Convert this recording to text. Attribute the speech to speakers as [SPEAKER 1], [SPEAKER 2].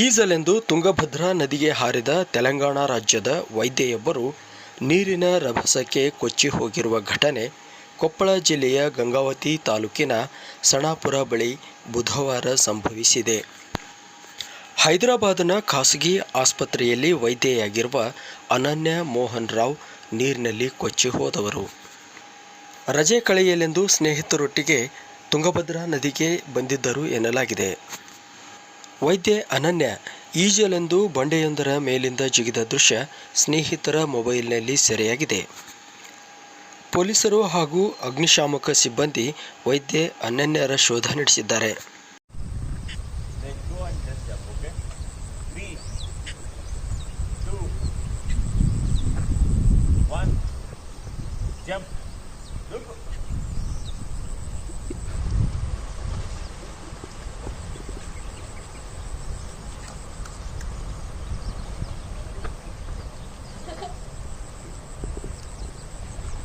[SPEAKER 1] ಈಜಲೆಂದು ತುಂಗಭದ್ರಾ ನದಿಗೆ ಹಾರಿದ ತೆಲಂಗಾಣ ರಾಜ್ಯದ ವೈದ್ಯೆಯೊಬ್ಬರು ನೀರಿನ ರಭಸಕ್ಕೆ ಕೊಚ್ಚಿ ಹೋಗಿರುವ ಘಟನೆ ಕೊಪ್ಪಳ ಜಿಲ್ಲೆಯ ಗಂಗಾವತಿ ತಾಲೂಕಿನ ಸಣಾಪುರ ಬಳಿ ಬುಧವಾರ ಸಂಭವಿಸಿದೆ. ಹೈದರಾಬಾದ್ನ ಖಾಸಗಿ ಆಸ್ಪತ್ರೆಯಲ್ಲಿ ವೈದ್ಯೆಯಾಗಿರುವ ಅನನ್ಯ ಮೋಹನ್ ರಾವ್ ನೀರಿನಲ್ಲಿ ಕೊಚ್ಚಿ ಹೋದವರು. ರಜೆ ಕಳೆಯಲೆಂದು ಸ್ನೇಹಿತರೊಟ್ಟಿಗೆ ತುಂಗಭದ್ರಾ ನದಿಗೆ ಬಂದಿದ್ದರು ಎನ್ನಲಾಗಿದೆ. ವೈದ್ಯೆ ಅನನ್ಯ, ಈಜಲೆಂದು ಬಂಡೆಯೊಂದರ ಮೇಲಿಂದ ಜಿಗಿದ ದೃಶ್ಯ ಸ್ನೇಹಿತರ ಮೊಬೈಲ್ನಲ್ಲಿ ಸೆರೆಯಾಗಿದೆ. ಪೊಲೀಸರು ಹಾಗೂ ಅಗ್ನಿಶಾಮಕ ಸಿಬ್ಬಂದಿ ವೈದ್ಯೆ ಅನನ್ಯರ ಶೋಧ ನಡೆಸಿದ್ದಾರೆ.